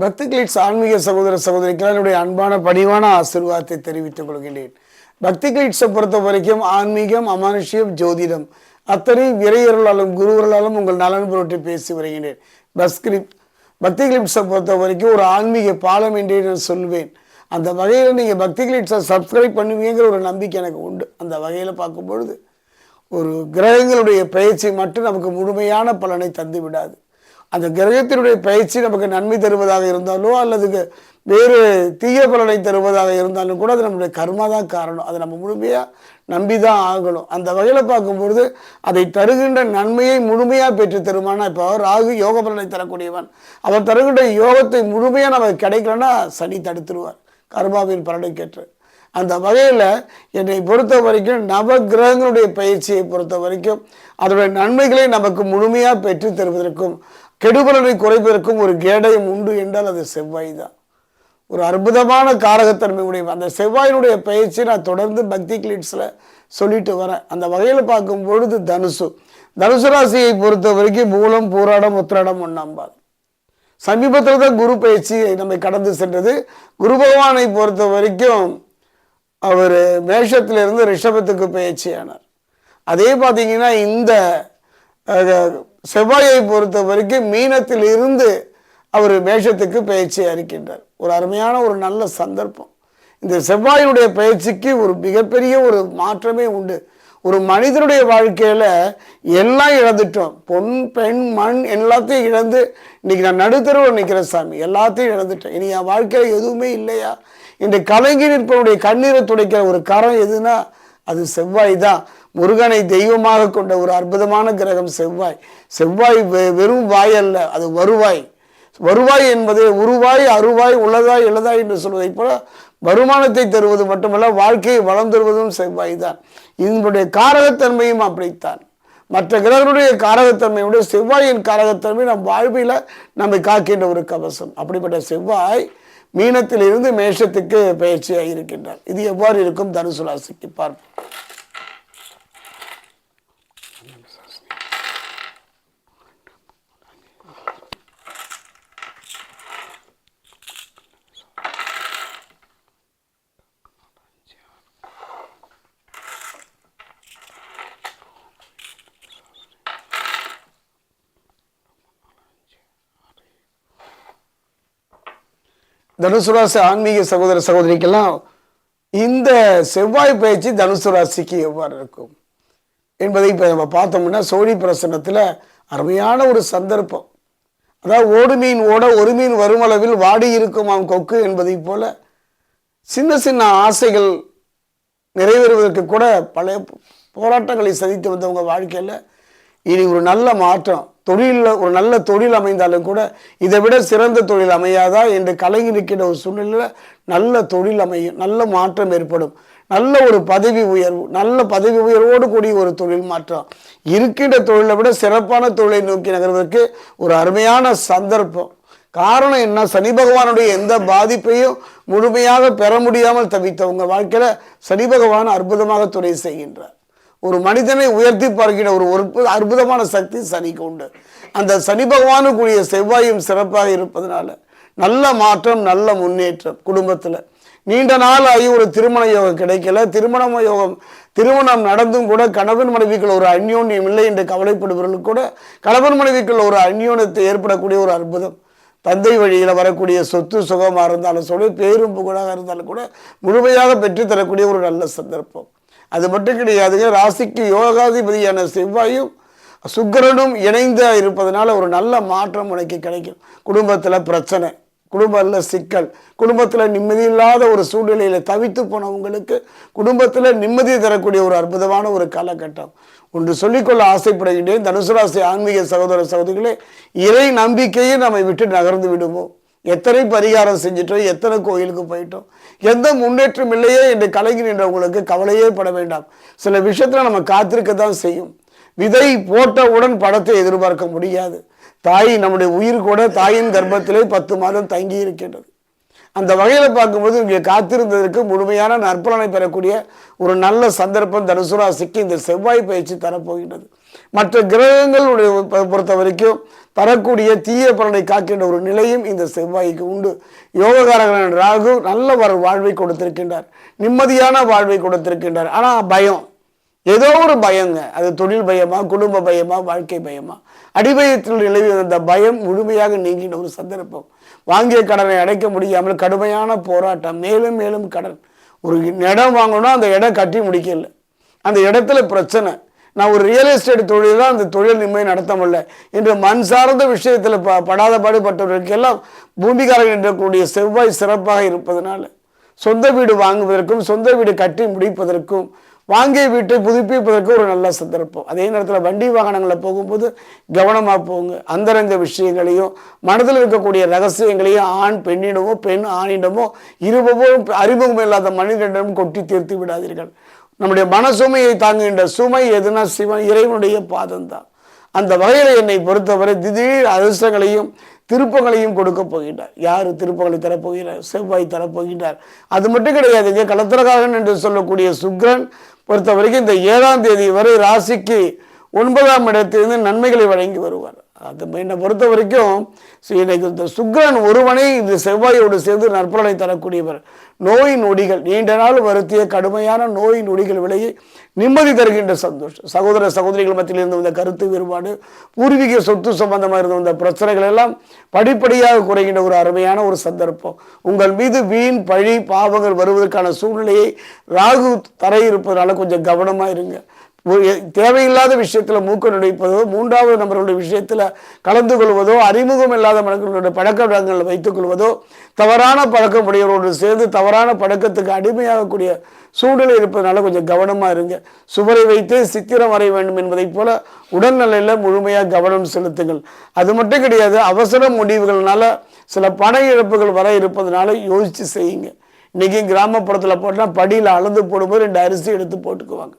பக்திகிளிட்ஸ் ஆன்மீக சகோதர சகோதரிக்கு என்னுடைய அன்பான பணிவான ஆசிர்வாதத்தை தெரிவித்துக் கொள்கின்றேன். பக்தி கிளிட்ஸை பொறுத்த வரைக்கும் ஆன்மீகம் அமானுஷ்யம் ஜோதிடம் அத்தனை விரையர்களாலும் குருவர்களாலும் உங்கள் நலன் பொருட்டு பேசி வருகின்றேன். பஸ்கிரிப் பக்தி கிளிப்ஸை பொறுத்த வரைக்கும் ஒரு ஆன்மீக பாலம் என்றே நான் சொல்வேன். அந்த வகையில் நீங்கள் பக்தி கிளிப்ஸை சப்ஸ்கிரைப் பண்ணுவீங்கிற ஒரு நம்பிக்கை எனக்கு உண்டு. அந்த வகையில் பார்க்கும் பொழுது ஒரு கிரகங்களுடைய பயிற்சி மட்டும் நமக்கு முழுமையான பலனை தந்து விடாது அந்த கிரகத்தினுடைய பயிற்சி நமக்கு நன்மை தருவதாக இருந்தாலோ அல்லது வேறு தீய பலனை தருவதாக இருந்தாலும் கூட அது நம்முடைய கர்மா தான் காரணம். அதை நம்ம முழுமையாக நம்பி தான் ஆகணும். அந்த வகையில் பார்க்கும்பொழுது அதை தருகின்ற நன்மையை முழுமையாக பெற்று தருமானா இப்போ ராகு யோக பலனை தரக்கூடியவன். அவர் தருகின்ற யோகத்தை முழுமையாக நமக்கு கிடைக்கலன்னா சனி தடுத்துருவார். கர்மாவின் பலனை கேட்டு அந்த வகையில் என்னை பொறுத்த வரைக்கும் நவ கிரகங்களுடைய பயிற்சியை பொறுத்த வரைக்கும் அதனுடைய நன்மைகளை நமக்கு முழுமையாக பெற்று தருவதற்கும் கெடுபலனை குறைப்பதற்கும் ஒரு கேடயம் உண்டு என்றால் அது செவ்வாய் தான் ஒரு அற்புதமான காரகத்தன்மை உடைய அந்த செவ்வாயினுடைய பயிற்சி நான் தொடர்ந்து பக்தி கிளிட்ஸில் சொல்லிட்டு வரேன். அந்த வகையில் பார்க்கும் பொழுது தனுசு. தனுசு ராசியை பொறுத்த வரைக்கும் மூலம் பூராடம் உத்திராடம் ஒன்றாம்பார் சமீபத்தில் தான் குரு பயிற்சி நம்மை கடந்து சென்றது. குரு பகவானை பொறுத்த வரைக்கும் அவர் மேஷத்திலிருந்து ரிஷபத்துக்கு பயிற்சியானார். அதே பார்த்தீங்கன்னா இந்த செவ்வாயை பொறுத்த வரைக்கும் மீனத்தில் இருந்து அவர் மேஷத்துக்கு பயிற்சி அறிக்கின்றார் ஒரு அருமையான ஒரு நல்ல சந்தர்ப்பம். இந்த செவ்வாயினுடைய பயிற்சிக்கு ஒரு மிகப்பெரிய ஒரு மாற்றமே உண்டு. ஒரு மனிதனுடைய வாழ்க்கையில் எல்லாம் இழந்துட்டோம். பொன் பெண் மண் எல்லாத்தையும் இழந்து இன்றைக்கி நான் நடுத்தருவில் நிற்கிறேன் சாமி. எல்லாத்தையும் இழந்துட்டேன். இனி என் வாழ்க்கையில் எதுவுமே இல்லையா? இந்த கலங்கி நிற்பனுடைய கண்ணீரை துடைக்கிற ஒரு கரம் எதுனா அது செவ்வாய் தான். முருகனை தெய்வமாக கொண்ட ஒரு அற்புதமான கிரகம் செவ்வாய். செவ்வாய் வெ- வெறும் வாய் அல்ல அது வருவாய். வருவாய் என்பது உருவாய் அருவாய் உள்ளதாய் இளதாய் என்று சொல்வதைப் போல வருமானத்தை தருவது மட்டுமல்ல வாழ்க்கையை வளம் தருவதும் செவ்வாய் தான். இதனுடைய காரகத்தன்மையும் அப்படித்தான். மற்ற கிரகனுடைய காரகத்தன்மையுடைய செவ்வாயின் காரகத்தன்மை நம் வாழ்வில் நம்மை காக்கின்ற ஒரு கவசம். அப்படிப்பட்ட செவ்வாய் மீனத்திலிருந்து மேஷத்துக்கு பயிற்சியாக இருக்கின்றார் இது எவ்வாறு இருக்கும்? தனுசு ராசிக்கு பார்ப்போம். தனுசு ராசி ஆன்மீக சகோதர சகோதரிக்கெல்லாம் இந்த செவ்வாய் பயிற்சி தனுசு ராசிக்கு எவ்வாறு இருக்கும் என்பதை இப்போ நம்ம பார்த்தோம்னா சோழி பிரசனத்தில் அருமையான ஒரு சந்தர்ப்பம். அதாவது ஓடு மீன் ஓட ஒரு மீன் வருமளவில் வாடி இருக்குமாம் கொக்கு என்பதைப் போல சின்ன சின்ன ஆசைகள் நிறைவேறுவதற்கு கூட பழைய போராட்டங்களை சந்தித்து வந்தவங்க வாழ்க்கையில் இனி ஒரு நல்ல மாற்றம் தொழிலில் ஒரு நல்ல தொழில் அமைந்தாலும் கூட இதை விட சிறந்த தொழில் அமையாதா என்று கலங்கி ஒரு சூழ்நிலையில் நல்ல தொழில் அமையும் நல்ல மாற்றம் ஏற்படும். நல்ல ஒரு பதவி உயர்வு நல்ல பதவி உயர்வோடு கூடிய ஒரு தொழில் மாற்றம். இருக்கின்ற தொழிலை விட சிறப்பான தொழிலை நோக்கி நகர்வதற்கு ஒரு அருமையான சந்தர்ப்பம். காரணம் என்ன? சனி பகவானுடைய எந்த பாதிப்பையும் முழுமையாக பெற முடியாமல் தவித்தவங்க வாழ்க்கையில் சனி பகவான் அற்புதமாக துணை செய்கின்றார். ஒரு மனிதனை உயர்த்தி பார்க்கிற ஒரு ஒரு அற்புதமான சக்தி சனிக்கு உண்டு. அந்த சனி பகவானுக்குரிய செவ்வாயும் சிறப்பாக இருப்பதனால நல்ல மாற்றம் நல்ல முன்னேற்றம் குடும்பத்தில். நீண்ட நாள் ஆகி ஒரு திருமண யோகம் கிடைக்கல. திருமண யோகம் திருமணம் நடந்தும் கூட கணவன் மனைவிக்குள் ஒரு அந்யோன்யம் இல்லை என்று கவலைப்படுபவர்களுக்கு கூட கணவன் மனைவிக்குள் ஒரு அந்யோனத்தை ஏற்படக்கூடிய ஒரு அற்புதம். தந்தை வழியில் வரக்கூடிய சொத்து சுகமாக இருந்தாலும் சொல்லி பேரும் புகழாக இருந்தாலும் கூட முழுமையாக பெற்றுத்தரக்கூடிய ஒரு நல்ல சந்தர்ப்பம். அது மட்டும் கிடையாதுங்க ராசிக்கு யோகாதிபதியான செவ்வாயும் சுக்கிரனும் இணைந்து இருப்பதனால ஒரு நல்ல மாற்றம் உனக்கு கிடைக்கும். குடும்பத்தில் பிரச்சனை குடும்பத்தில் சிக்கல் குடும்பத்தில் நிம்மதி இல்லாத ஒரு சூழ்நிலையில் தவித்து போனவங்களுக்கு குடும்பத்தில் நிம்மதி தரக்கூடிய ஒரு அற்புதமான ஒரு காலகட்டம். ஒன்று சொல்லிக்கொள்ள ஆசைப்படுகின்றேன் தனுசு ராசி ஆன்மீக சகோதர சகோதரிகளே இறை நம்பிக்கையை நம்மை விட்டு நகர்ந்து விடுவோம் எத்தனை பரிகாரம் செஞ்சிட்டோம் எத்தனை கோயிலுக்கு போயிட்டோம் எந்த முன்னேற்றம் இல்லையே என்று கலைஞர் என்றவங்களுக்கு கவலையே பட வேண்டாம். சில விஷயத்தில் நம்ம காத்திருக்க தான் செய்யும். விதை போட்டவுடன் படத்தை எதிர்பார்க்க முடியாது. தாய் நம்முடைய உயிர் கூட தாயின் கர்ப்பத்திலே பத்து மாதம் தங்கி இருக்கின்றது அந்த வகையில் பார்க்கும்போது இங்கே காத்திருந்ததற்கு முழுமையான நற்பலனை பெறக்கூடிய ஒரு நல்ல சந்தர்ப்பம் தனுசு ராசிக்கு இந்த செவ்வாய் பயிற்சி தரப்போகின்றது. மற்ற கிரகங்களுடைய பொறுத்த வரைக்கும் தரக்கூடிய தீய பலனை காக்கின்ற ஒரு நிலையும் இந்த செவ்வாய்க்கு உண்டு. யோககாரகன் ராகு நல்ல வாழ்வை கொடுத்திருக்கின்றார். நிம்மதியான வாழ்வை கொடுத்திருக்கின்றார். ஆனால் பயம். ஏதோ ஒரு பயங்க. அது தொழில் பயமா குடும்ப பயமா வாழ்க்கை பயமா. அடிபயத்தில் நிலவி அந்த பயம் முழுமையாக நீங்கின ஒரு சந்தர்ப்பம். வாங்கிய கடனை அடைக்க முடியாமல் கடுமையான போராட்டம் மேலும் மேலும் கடன். ஒரு இடம் வாங்கணும்னா அந்த இடம் கட்டி முடிக்கல. அந்த இடத்துல பிரச்சனை. நான் ஒரு ரியல் எஸ்டேட் தொழில் தான் அந்த தொழில் நிம்மதி நடத்த முடியல. என்று மண் சார்ந்த விஷயத்தில் ப படாத பாடுபட்டவர்களுக்கெல்லாம் பூமிகாரர்கள் என்றக்கூடிய செவ்வாய் சிறப்பாக இருப்பதனால சொந்த வீடு வாங்குவதற்கும் சொந்த வீடு கட்டி முடிப்பதற்கும் வாங்கிய வீட்டை புதுப்பிப்பதற்கு ஒரு நல்ல சந்தர்ப்பம். அதே நேரத்தில் வண்டி வாகனங்களில் போகும்போது கவனமாக போங்க. அந்தரங்க விஷயங்களையும் மனதில் இருக்கக்கூடிய ரகசியங்களையும் ஆண் பெண்ணிடமோ பெண் ஆணிடமோ இருபவும் அறிமுகம் இல்லாத மனிதனிடம் கொட்டி தீர்த்து விடாதீர்கள். நம்முடைய மனசுமையை தாங்குகின்ற சுமை எதுனா சிவன் இறைவனுடைய பாதம்தான். அந்த வகையில் என்னை பொறுத்தவரை திடீர் அதிர்ஷ்டங்களையும் திருப்பங்களையும் கொடுக்க போகின்றார். யார் திருப்பங்களை தரப்போகிறார்? செவ்வாய் தரப்போகின்றார். அது மட்டும் கிடையாதுங்க கலத்திரகாரன் என்று சொல்லக்கூடிய சுக்ரன் பொறுத்த வரைக்கும் இந்த ஏழாம் தேதி வரை ராசிக்கு ஒன்பதாம் இடத்திலிருந்து நன்மைகளை வழங்கி வருவார். அது என்னை பொறுத்த வரைக்கும் சரி, எனக்கு இந்த சுக்ரன் ஒருவனை இந்த செவ்வாயோடு சேர்ந்து நற்பலனை தரக்கூடியவர். நோய் நொடிகள் நீண்ட நாள் வருத்திய கடுமையான நோய் நொடிகள் விலையை நிம்மதி தருகின்ற சந்தோஷம். சகோதர சகோதரிகள் மத்தியில் இருந்த இந்த கருத்து வேறுபாடு பூர்வீக சொத்து சம்பந்தமாக இருந்த இந்த பிரச்சனைகள் எல்லாம் படிப்படியாக குறைகின்ற ஒரு அருமையான ஒரு சந்தர்ப்பம். உங்கள் மீது வீண் பழி பாவங்கள் வருவதற்கான சூழ்நிலையை ராகு தரை இருப்பதனால கொஞ்சம் கவனமாக இருங்க. தேவையில்லாத விஷயத்தில் மூக்க நுழைப்பதோ மூன்றாவது நபர்களுடைய விஷயத்தில் கலந்து கொள்வதோ அறிமுகம் இல்லாத மனிதர்களுடைய பழக்க வழக்கங்களை வைத்துக் கொள்வதோ தவறான பழக்கம் உடையவரோடு சேர்ந்து தவறான பழக்கத்துக்கு அடிமையாகக்கூடிய சூழலில் இருப்பதனால கொஞ்சம் கவனமாக இருங்க. சுவரை வைத்து சித்திரம் வரைய வேண்டும் என்பதைப் போல உடல்நிலையில் முழுமையாக கவனம் செலுத்துங்கள். அது மட்டும் கிடையாது அவசர முடிவுகள்னால சில பண இழப்புகள் வர இருப்பதனால யோசித்து செய்யுங்க. இன்றைக்கி கிராமப்புறத்தில் போட்டால் படியில் அளந்து போடும்போது ரெண்டு அரிசி எடுத்து போட்டுக்குவாங்க.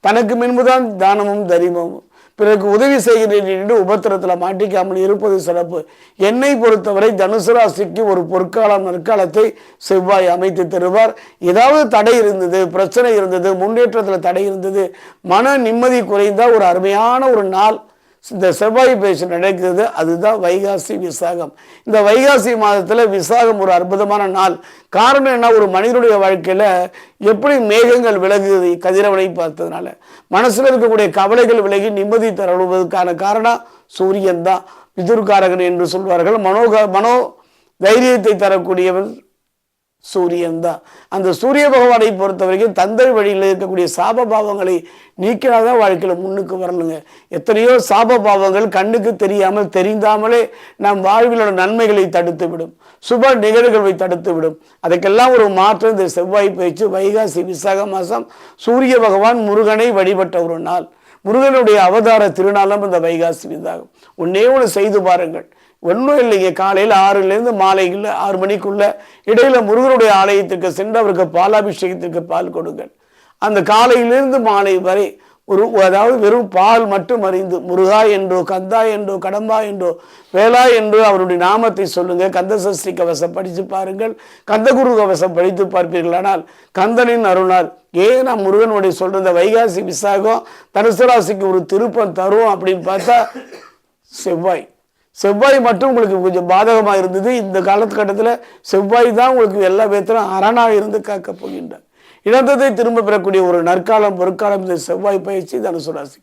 தனக்கு முன்புதான் தானமும் தரிமமும். பிறகு உதவி செய்கிறேன் என்று உபத்திரத்தில் மாட்டிக்காமல் இருப்பது சிறப்பு. என்னை பொறுத்தவரை தனுசு ராசிக்கு ஒரு பொற்காலம் நற்காலத்தை செவ்வாய் அமைத்து தருவார். ஏதாவது தடை இருந்தது பிரச்சனை இருந்தது முன்னேற்றத்தில் தடை இருந்தது மன நிம்மதி குறைந்தால் ஒரு அருமையான ஒரு நாள் இந்த செவ்வாய் பேச்சு நடக்கிறது அதுதான் வைகாசி விசாகம். இந்த வைகாசி மாதத்தில் விசாகம் ஒரு அற்புதமான நாள். காரணம் என்ன? ஒரு மனிதனுடைய வாழ்க்கையில் எப்படி மேகங்கள் விலகுது கதிரவனை பார்த்ததுனால. மனசில் இருக்கக்கூடிய கவலைகள் விலகி நிம்மதி தருவதற்கான காரணம் சூரியன் தான் பிதுர்காரகன் என்று சொல்வார்கள். மனோக மனோ தைரியத்தை தரக்கூடியவன் சூரியன் தான். அந்த சூரிய பகவானை பொறுத்த வரைக்கும் தந்தை வழியில் இருக்கக்கூடிய சாப பாவங்களை நீக்கினாதான் வாழ்க்கையில் முன்னுக்கு வரணுங்க. எத்தனையோ சாப பாவங்கள் கண்ணுக்கு தெரியாமல் தெரிந்தாமலே நம் வாழ்விலோட நன்மைகளை தடுத்து விடும் சுப நிகழ்வுகளை தடுத்து விடும் அதுக்கெல்லாம் ஒரு மாற்றம் இந்த செவ்வாய் பயிற்சி வைகாசி விசாக மாதம் சூரிய பகவான் முருகனை வழிபட்ட ஒரு நாள். முருகனுடைய அவதார திருநாளம் இந்த வைகாசி விசாகம். ஒன்னே ஒன்று செய்து பாருங்கள். ஒன்றும் இல்லைங்க. காலையில் ஆறுலேருந்து மாலையில் ஆறு மணிக்குள்ள இடையில முருகனுடைய ஆலயத்திற்கு சென்று அவருக்கு பாலாபிஷேகத்திற்கு பால் கொடுங்கள். அந்த காலையிலிருந்து மாலை வரை ஒரு அதாவது வெறும் பால் மட்டும் அறிந்து முருகா என்றோ கந்தா என்றோ கடம்பா என்றோ வேளா என்றோ அவருடைய நாமத்தை சொல்லுங்கள் கந்த சஷ்டி கவசம் படித்து பாருங்கள். கந்தகுரு கவசம் படித்து பார்ப்பீர்களானால் கந்தனின் அருணால் ஏன் நான் முருகனுடைய சொல்கிற வைகாசி விசாகம் தனுசு ராசிக்கு ஒரு திருப்பம் தரும் அப்படின்னு பார்த்தா செவ்வாய். செவ்வாய் மட்டும் உங்களுக்கு கொஞ்சம் பாதகமாக இருந்தது. இந்த காலகட்டத்தில் செவ்வாய் தான் உங்களுக்கு எல்லா விதத்திலும் அரணாக இருந்து காக்கப் போகின்றார். இழந்ததை திரும்ப பெறக்கூடிய ஒரு நற்காலம் பொற்காலம் இந்த செவ்வாய் பயிற்சி தனுசு ராசிக்கு.